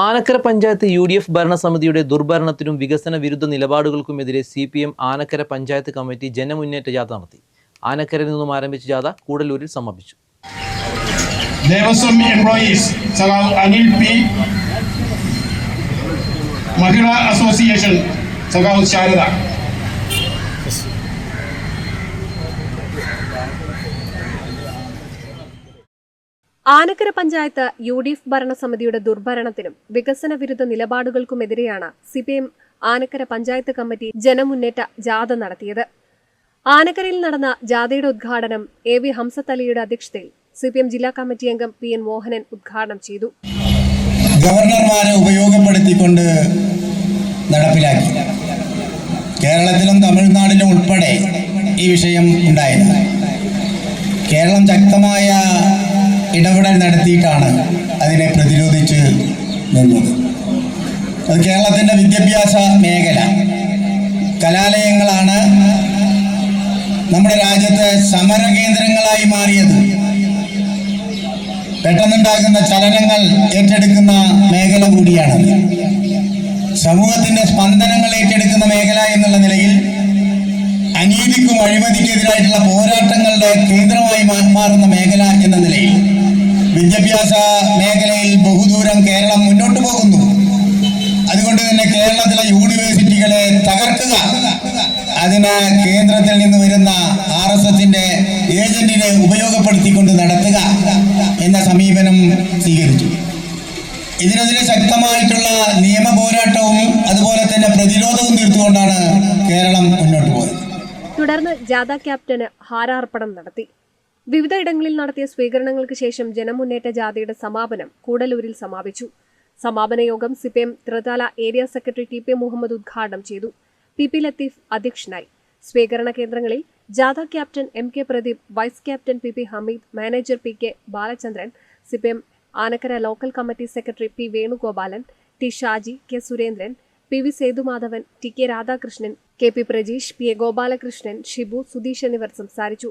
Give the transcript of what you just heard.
Anakkara panchayat U D F ഭരണസമിതിയുടെ ദുർഭരണത്തിനും വികസന വിരുദ്ധ നിലപാടുകൾക്കുമെതിരെ C P M Anakkara panchayat committee ജനമുന്നേറ്റ ജാഥ നടത്തി. ആനക്കരയിൽ നിന്നും ആരംഭിച്ച ജാഥ കൂടലൂരിൽ സമാപിച്ചു. Devaswom employees Anil P. Mahila association സഖാവ് Sarada. Anakkara panchayat U D F ഭരണസമിതിയുടെ ദുർഭരണത്തിനും വികസന വിരുദ്ധ നിലപാടുകൾക്കുമെതിരെയാണ് സിപിഎം ആനക്കര പഞ്ചായത്ത് കമ്മിറ്റി ജനമുന്നേറ്റ ജാഥ നടത്തിയത്. ആനക്കരയിൽ നടന്ന ജാഥയുടെ ഉദ്ഘാടനം എ വി ഹംസത്തലിയുടെ അധ്യക്ഷതയിൽ സി അധ്യക്ഷതയിൽ സിപിഎം ജില്ലാ കമ്മിറ്റി അംഗം പി എൻ മോഹനൻ ഉദ്ഘാടനം ചെയ്തു. ഗവർണർമാരെ ഉപയോഗപ്പെടുത്തിക്കൊണ്ട് നടപ്പിലാക്കി. കേരളത്തിലും തമിഴ്നാടിലും ഉൾപ്പെടെ ഈ വിഷയം ഉണ്ടായത്. കേരളം ശക്തമായ ഇടപെടൽ നടത്തിയിട്ടാണ് അതിനെ പ്രതിരോധിച്ച് നിന്നത്. അത് കേരളത്തിന്റെ വിദ്യാഭ്യാസ മേഖല. കലാലയങ്ങളാണ് നമ്മുടെ രാജ്യത്ത് സമര കേന്ദ്രങ്ങളായി മാറിയത്. പെട്ടെന്നുണ്ടാകുന്ന ചലനങ്ങൾ ഏറ്റെടുക്കുന്ന മേഖല കൂടിയാണ് സമൂഹത്തിന്റെ സ്പന്ദനങ്ങൾ ഏറ്റെടുക്കുന്ന മേഖല എന്നുള്ള നിലയിൽ അനീതിക്കും അഴിമതിക്കെതിരായിട്ടുള്ള പോരാട്ടങ്ങളുടെ കേന്ദ്രമായി മാറുന്ന മേഖല വിദ്യാഭ്യാസ മേഖലയിൽ ബഹുദൂരം കേരളം മുന്നോട്ട് പോകുന്നു. അതുകൊണ്ട് തന്നെ കേരളത്തിലെ യൂണിവേഴ്സിറ്റികളെ തകർക്കുക. അതിന് കേന്ദ്രത്തിൽ നിന്ന് വരുന്ന ആർ എസ് എസിന്റെ ഏജന്റിനെ ഉപയോഗപ്പെടുത്തിക്കൊണ്ട് നടത്തുക എന്ന സമീപനം സ്വീകരിച്ചു. ഇതിനെതിരെ ശക്തമായിട്ടുള്ള നിയമ പോരാട്ടവും അതുപോലെ തന്നെ പ്രതിരോധവും തീർത്തുകൊണ്ടാണ് കേരളം മുന്നോട്ട് പോയത്. തുടർന്ന് ജാഥ ക്യാപ്റ്റന് ഹാരാർപ്പണം നടത്തി. വിവിധയിടങ്ങളിൽ നടത്തിയ സ്വീകരണങ്ങൾക്ക് ശേഷം ജനമുന്നേറ്റ ജാഥയുടെ സമാപനം കൂടലൂരിൽ സമാപിച്ചു. സമാപന യോഗം CPM Thrithala area secretary T P Muhammad ഉദ്ഘാടനം ചെയ്തു. പി പി ലത്തീഫ് അധ്യക്ഷനായി. സ്വീകരണ കേന്ദ്രങ്ങളിൽ ജാഥ captain M K Pradeep vice captain P P Hameed manager P K Balachandran CPM Anakkara local committee secretary P Venugopalan T Shaji K Surendran P V Sethumadhavan T K Radhakrishnan K P Prajeesh P A Gopalakrishnan Shibu Sudheesh എന്നിവർ സംസാരിച്ചു.